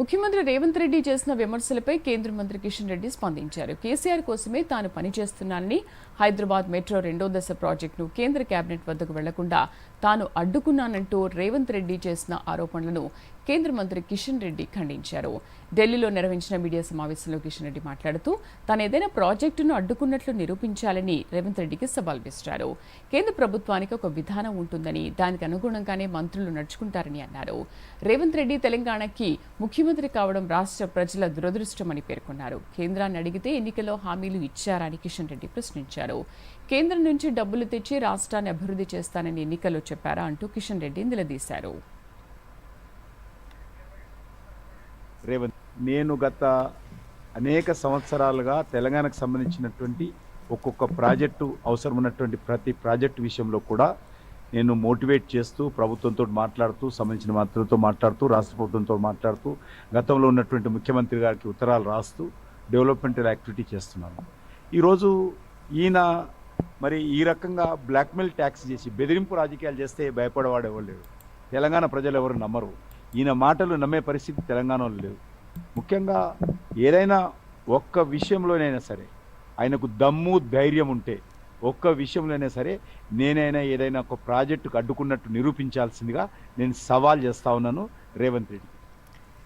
ముఖ్యమంత్రి రేవంత్ రెడ్డి చేసిన విమర్శలపై కేంద్ర మంత్రి కిషన్ రెడ్డి స్పందించారు. కేసీఆర్ కోసమే తాను పనిచేస్తున్నానని హైదరాబాద్ మెట్రో రెండో దశ ప్రాజెక్టును కేంద్ర కేబినెట్ వద్దకు వెళ్ళకుండా తాను అడ్డుకున్నానంటూ రేవంత్ రెడ్డి చేసిన ఆరోపణలను కేంద్ర మంత్రి కిషన్ రెడ్డి ఖండించారు. ఢిల్లీలో నిర్వహించిన మీడియా సమావేశంలో కిషన్ రెడ్డి మాట్లాడుతూ తాను ఏదైనా ప్రాజెక్టును అడ్డుకున్నట్లు నిరూపించాలని రేవంత్ రెడ్డికి సవాల్ విసిరారు. కేంద్ర ప్రభుత్వానికి ఒక విధానం ఉంటుందని దానికి అనుగుణంగానే మంత్రులు నడుచుకుంటారని అన్నారు. రేవంత్ రెడ్డి తెలంగాణకి ముఖ్యమంత్రి కావడం రాష్ట్ర ప్రజల దురదృష్టమని పేర్కొన్నారు. కేంద్రాన్ని అడిగితే ఎన్నికల్లో హామీలు ఇచ్చారని కిషన్ రెడ్డి ప్రశ్నించారు. కేంద్రం నుంచి డబ్బులు తెచ్చి రాష్ట్రాన్ని అభివృద్ధి చేస్తానని ఎన్నికల్లో చెప్పారా అంటూ కిషన్ రెడ్డి నిలదీశారు. రేవంత్ నేను గత అనేక సంవత్సరాలుగా తెలంగాణకు సంబంధించినటువంటి ఒక్కొక్క ప్రాజెక్టు అవసరం ఉన్నటువంటి ప్రతి ప్రాజెక్టు విషయంలో కూడా నేను మోటివేట్ చేస్తూ ప్రభుత్వంతో మాట్లాడుతూ సంబంధించిన మంత్రులతో మాట్లాడుతూ రాష్ట్ర ప్రభుత్వంతో మాట్లాడుతూ గతంలో ఉన్నటువంటి ముఖ్యమంత్రి గారికి ఉత్తరాలు రాస్తూ డెవలప్మెంటల్ యాక్టివిటీ చేస్తున్నాను. ఈరోజు ఈయన మరి ఈ రకంగా బ్లాక్మెయిల్ ట్యాక్స్ చేసి బెదిరింపు రాజకీయాలు చేస్తే భయపడవాడు ఎవరు లేడు. తెలంగాణ ప్రజలు ఎవరు నమ్మరు. ఈయన మాటలు నమ్మే పరిస్థితి తెలంగాణలో లేవు ముఖ్యంగా ఏదైనా ఒక్క విషయంలోనైనా సరే ఆయనకు దమ్ము ధైర్యం ఉంటే ఒక్క విషయంలోనే సరే నేనైనా ఏదైనా ఒక ప్రాజెక్టుకు అడ్డుకున్నట్టు నిరూపించాల్సిందిగా నేను సవాల్ చేస్తా ఉన్నాను. రేవంత్ రెడ్డి